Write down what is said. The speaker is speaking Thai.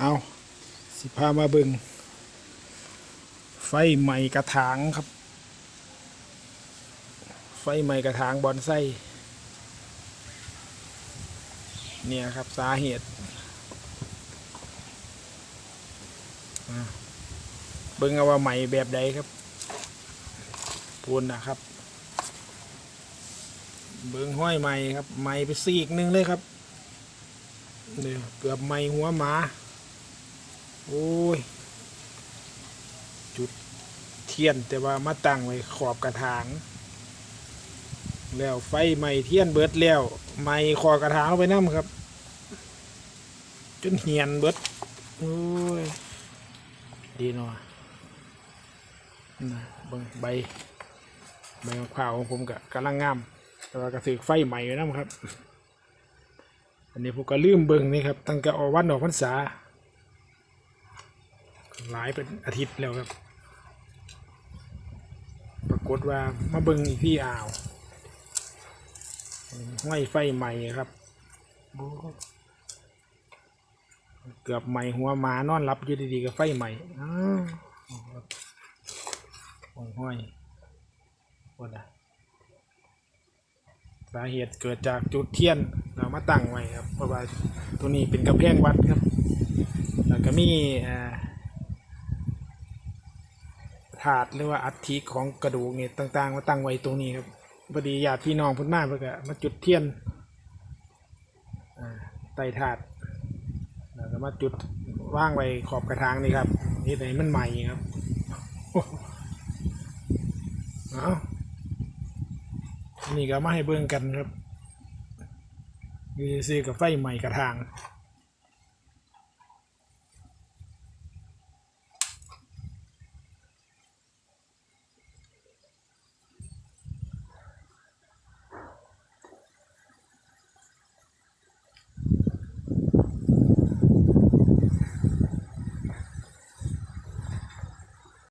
เอาสิพามาเบิงไฟใหม่กระถางครับ ไฟใหม่กระถางบอนไส้เนี่ยครับสาเหตุเบิ่งเอาว่าใหม่แบบใดครับพูนนะครับ เบิ่งห้อยใหม่ครับใหม่ไปซีกหนึ่งเลยครับเนี่ยเกือบใหม่หัวหมา โอ้ย จุดเทียนแต่ว่ามาตั้งไว้ขอบกระถาง แล้วไฟใหม่เทียนเบิดแล้วใหม่ขอบกระถางไปน้ำครับ จนเหียนเบิดโอ้ย ดีเนาะนะเบิ่งใบใบมะพร้าวของผมก็กำลังงาม แต่ว่ากระสือไฟใหม่อยู่น้ำครับ อันนี้ผมก็ลืมเบิ่งนี่ครับ ตั้งแต่ออกวันออกพรรษา หลายเป็นอาทิตย์แล้วครับ ปรากฏว่ามาเบิงอีกที่อ่าวห้อยไฟใหม่ครับเกือบใหม่หัวมานอนรับอยู่ดีๆกับไฟใหม่อ้าวของห้อยว่านะสาเหตุเกิดจากจุดเทียนเรามาตั้งไว้ครับ เพราะว่าตัวนี้เป็นกำแพงวัดครับ แล้วก็มีอ่า ถาดหรือว่าอัฐิของกระดูกเนี่ต่างๆ มาตั้งไว้ตรงนี้ครับพอดีญาติพี่น้องพุ่นมาเพื่อมาจุดเทียนไต่ถาดแล้วก็มาจุดว่างไว้ขอบกระถางนี่ครับนี่ไหนมันใหม่ครับเอานี่ก็มาให้เบิ่งกันครับอยู่ซื้อกับไฟใหม่กระถาง